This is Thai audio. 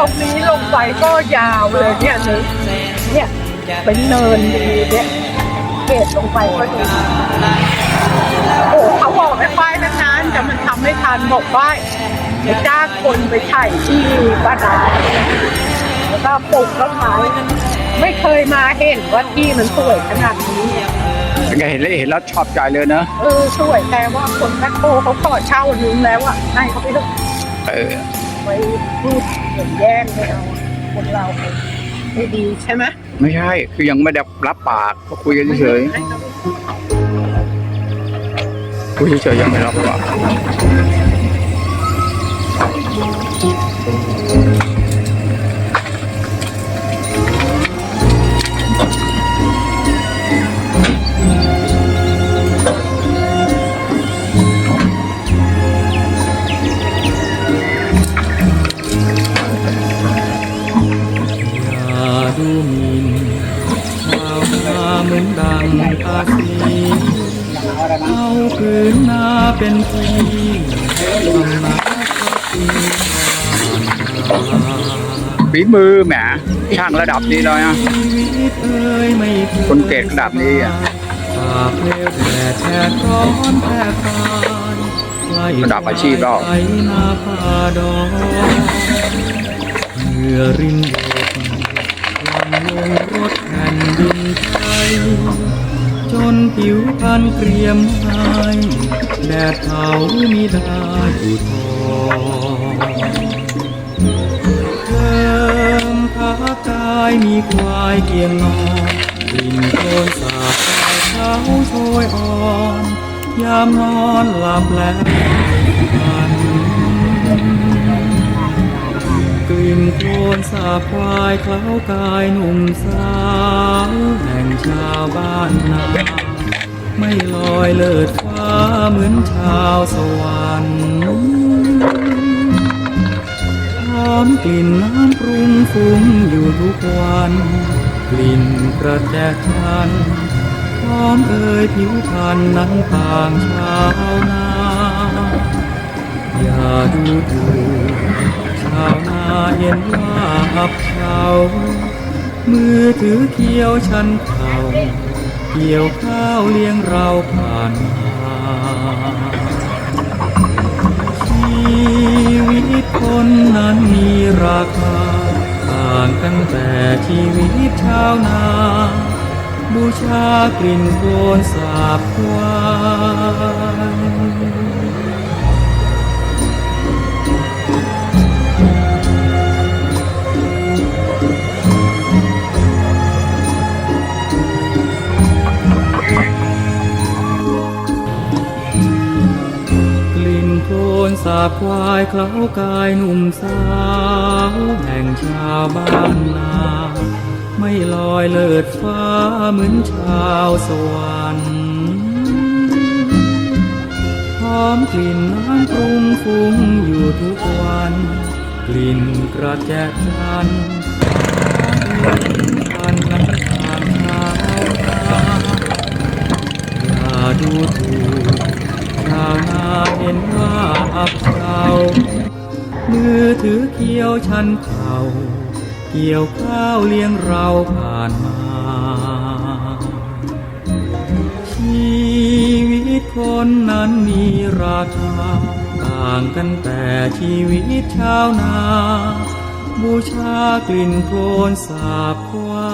ตรงนี้ลงไปก็ยาวเลยเนี่ยนึกเนี่ยเป็นเนินดีเนี่ยเกตลงไปก็ดีโอ้เขาบอกให้ป้ายนานๆแต่มันทำไม่ทันบอกป้ายจะจ้างคนไปถ่ายที่บ้านนาแล้วก็ปลูกต้นไม้ไม่เคยมาเห็นว่าที่มันสวยขนาดนี้เป็นไงเห็นแล้วเห็นแล้วชอบใจเลยเนอะเออสวยแต่ว่าคนแมคโครเขาขอเช่านึงแล้วอะให้เขาไปเถอะเออ ไปพูดเหมือนแย่งไม่เอาคนเราไม่ดีใช่ไหมไม่ใช่ คือยังไม่ได้รับปากก็คุยกันเฉยให้เขาไปๆคุยเฉยๆยังไม่รับปาก เอาคืนนาเป็นที่ทำนาพักปีนฝีมือแหมช่างระดับนี้เลยนะชีวิตเอ้ยไม่เคยคนเกรดระดับนี้อะตากเพลวแดดแดดร้อนแทบตายไล่ระดับอาชีพแล้วไปนาป่าดอกเหงื่อรินหยดหลังลงรถแผ่นดินไทย จนผิวพรรณเกรียมหายแดดเผามิได้อุทธรเดิมพากายมีควายเกียงนอนกลิ่นโคลนสาบกายเช้าโชยอ่อนยามนอนหลับแล้วฝันกลิ่นโคลนสาบควายเคล้ากายหนุ่มสาวแห่ง ชาวบ้านนาไม่ลอยเลิศฟ้าเหมือนชาวสวรรค์กลิ่นน้ำปรุงฟุ้งอยู่ทุกวัน กลิ่นกระแจทันหอมเอ่ยผิวพรรณนั้นต่างชาวนาอย่าดูถูกชาวนาเห็นว่าอับเฉา มือถือเขียวชันเขาเกี่ยวข้าวเลี้ยงเราผ่านมาชีวิตคนนั้นมีราคา ต่างกันแต่ชีวิตชาวนา บูชากลิ่นโคนสาบควายาบควายเคล้ากายหนุ่มสาวแห่งชาวบ้านนา ไม่ลอยเลิดฟ้าเหมือนชาวสวรรค์หอมกลิ่นน้ำปรุงฟุ้งอยู่ทุกวัน กลิ่นกระแจจันพันนั้นทางเท้านาอย่าดูถูกชาวนาเห็นว่าอับ ถือเกี่ยวชันเข่าเกี่ยวข้าวเลี้ยงเราผ่านมา ชีวิตคนนั้นมีราคา ต่างกันแต่ชีวิตชาวนา บูชากลิ่นโคลนสาบควา